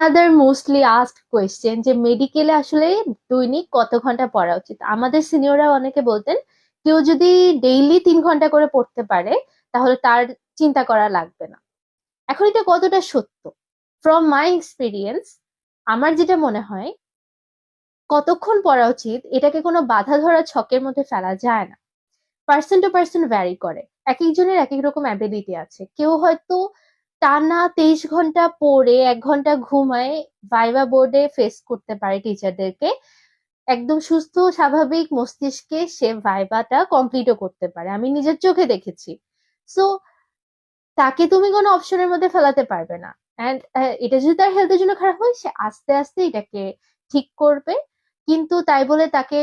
আদার mostly asked question যে মেডিকেলে আসলে দৈনিক কত ঘণ্টা পড়া উচিত? আমাদের সিনিয়ররা অনেকে বলতেন, কেউ যদি ডেইলি তিন ঘণ্টা করে পড়তে পারে, তাহলে তার চিন্তা করা লাগবে না। এখন এটা কতটা সত্য? ফ্রম মাই এক্সপিরিয়েন্স আমার যেটা মনে হয়, কতক্ষণ পড়া উচিত, এটাকে কোনো বাধা ধরা ছকের মধ্যে ফেলা যায় না। পার্সন টু পার্সন ভ্যারি করে। এক একজনের এক এক রকম অ্যাবিলিটি আছে। কেউ হয়তো টানা তেইশ ঘণ্টা পড়ে এক ঘণ্টা ঘুমায় ভাইবা বোর্ডে ফেস করতে পারে টিচারদেরকে একদম সুস্থ, স্বাভাবিক মস্তিষ্কে সে ভাইবাটা কমপ্লিটও করতে পারে। আমি নিজের চোখে দেখেছি। সো তাকে তুমি কোনো অপশনের মধ্যে ফেলাতে পারবে না। অ্যান্ড এটা যদি তার হেলথের জন্য খারাপ হয়, সে আস্তে আস্তে এটাকে ঠিক করবে। কিন্তু তাই বলে তাকে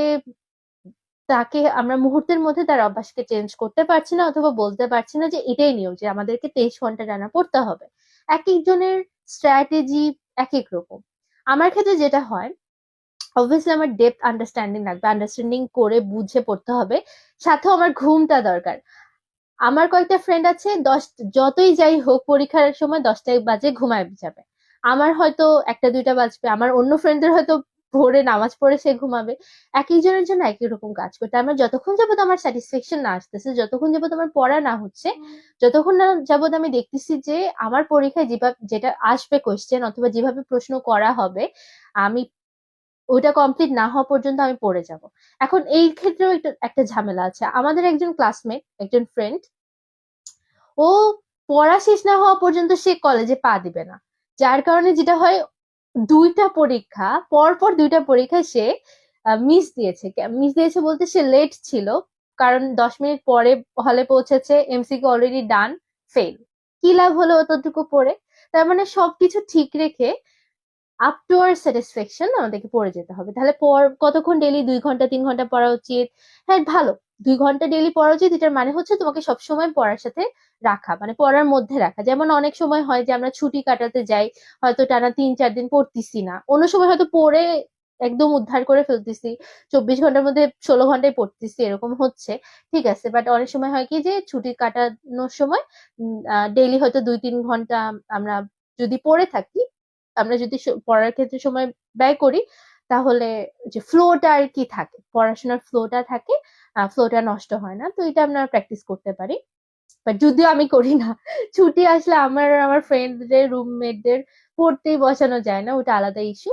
তাকে আমরা মুহূর্তের মধ্যে তার অভ্যাসকে চেঞ্জ করতে পারছি না অথবা বলতে পারছি না যে এটাই নিয়ম যে আমাদেরকে তেইশ ঘণ্টা টানা পড়তে হবে। এক একজনের স্ট্র্যাটেজি এক এক রকম। আমার ক্ষেত্রে যেটা হয় অবভিয়াসলি আমার ডেপথ আন্ডারস্ট্যান্ডিং লাগবে আন্ডারস্ট্যান্ডিং করে বুঝে পড়তে হবে সাথেও আমার ঘুমটা দরকার। আমার কয়েকটা ফ্রেন্ড আছে, দশ, যতই যাই হোক পরীক্ষার সময় দশটায় বাজে ঘুমায় যাবে। আমার হয়তো একটা দুইটা বাজবে, আমার অন্য ফ্রেন্ডদের হয়তো ভোরে নামাজ পড়ে সে ঘুমাবে এক একজনের জন্য একই রকম কাজ করতে আমার যতক্ষণ যাবত আমার স্যাটিসফ্যাকশন না আসতেছে, যতক্ষণ যাবত আমার পড়া না হচ্ছে, যতক্ষণ না যাবত আমি দেখতেছি যে আমার পরীক্ষায় যেভাবে যেটা আসবে কোয়েশ্চেন অথবা যেভাবে প্রশ্ন করা হবে, আমি ওইটা কমপ্লিট না হওয়া পর্যন্ত আমি পড়ে যাব। এখন এই ক্ষেত্রেও একটা একটা ঝামেলা আছে। আমাদের একজন ক্লাসমেট একজন ফ্রেন্ড ও পড়া শেষ না হওয়া পর্যন্ত সে কলেজে পা দিবে না। যার কারণে যেটা হয় দুইটা পরীক্ষা পর পর দুইটা পরীক্ষায় সে মিস দিয়েছে। মিস দিয়েছে বলতে সে লেট ছিল, কারণ দশ মিনিট পরে হলে পৌঁছেছে এমসিকে অলরেডি ডান ফেল কি লাভ হলো অতটুকু পড়ে? তার মানে সবকিছু ঠিক রেখে আপ টু আর স্যাটিসফ্যাকশন আমাদেরকে পড়ে যেতে হবে। তাহলে পর, কতক্ষণ ডেলি দুই ঘণ্টা, তিন ঘণ্টা পড়া উচিত? হ্যাঁ ভালো। দুই ঘণ্টা ডেলি পড়া উচিত এটার মানে হচ্ছে তোমাকে সবসময় পড়ার সাথে রাখা মানে পড়ার মধ্যে রাখা। যেমন অনেক সময় হয় যে আমরা ছুটি কাটাতে যাই, হয়তো টানা তিন, চার দিন পড়তেছি না। অন্য সময় হয়তো পড়ে একদম উদ্ধার করে ফেলতেছি, চব্বিশ ঘণ্টার মধ্যে ষোলো ঘন্টায় পড়তেছি, এরকম হচ্ছে। ঠিক আছে বাট অনেক সময় হয় কি যে ছুটি কাটানোর সময় ডেইলি হয়তো দুই, তিন ঘণ্টা আমরা যদি পড়ে থাকি, আমরা যদি পড়ার ক্ষেত্রে সময় ব্যয় করি, তাহলে যে ফ্লোটা আর কি থাকে, পড়াশোনার ফ্লোটা থাকে ফ্লোটা নষ্ট হয় না, তো এটা আমরা প্র্যাকটিস করতে পারি। বাট যদিও আমি করি না, ছুটি আসলে আমার আমার ফ্রেন্ডদের রুমমেটদের পড়তেই বসানো যায় না, ওটা আলাদা ইস্যু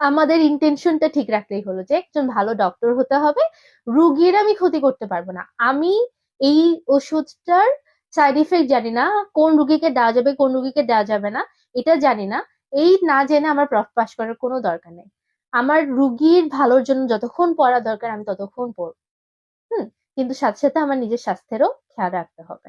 আমাদের ইন্টেনশনটা ঠিক রাখলেই হলো যে, একজন ভালো ডক্টর হতে হবে, রুগীর আমি ক্ষতি করতে পারব না। আমি এই ওষুধটার সাইড ইফেক্ট জানি না, কোন রুগীকে দেওয়া যাবে, কোন রুগীকে দেওয়া যাবে না, এটা জানি না। এই না জেনে আমার পাস করার কোনো দরকার নেই। আমার রুগীর ভালোর জন্য যতক্ষণ পড়া দরকার, আমি ততক্ষণ পড়ব। কিন্তু সাথে সাথে আমার নিজের স্বাস্থ্যেরও খেয়াল রাখতে হবে।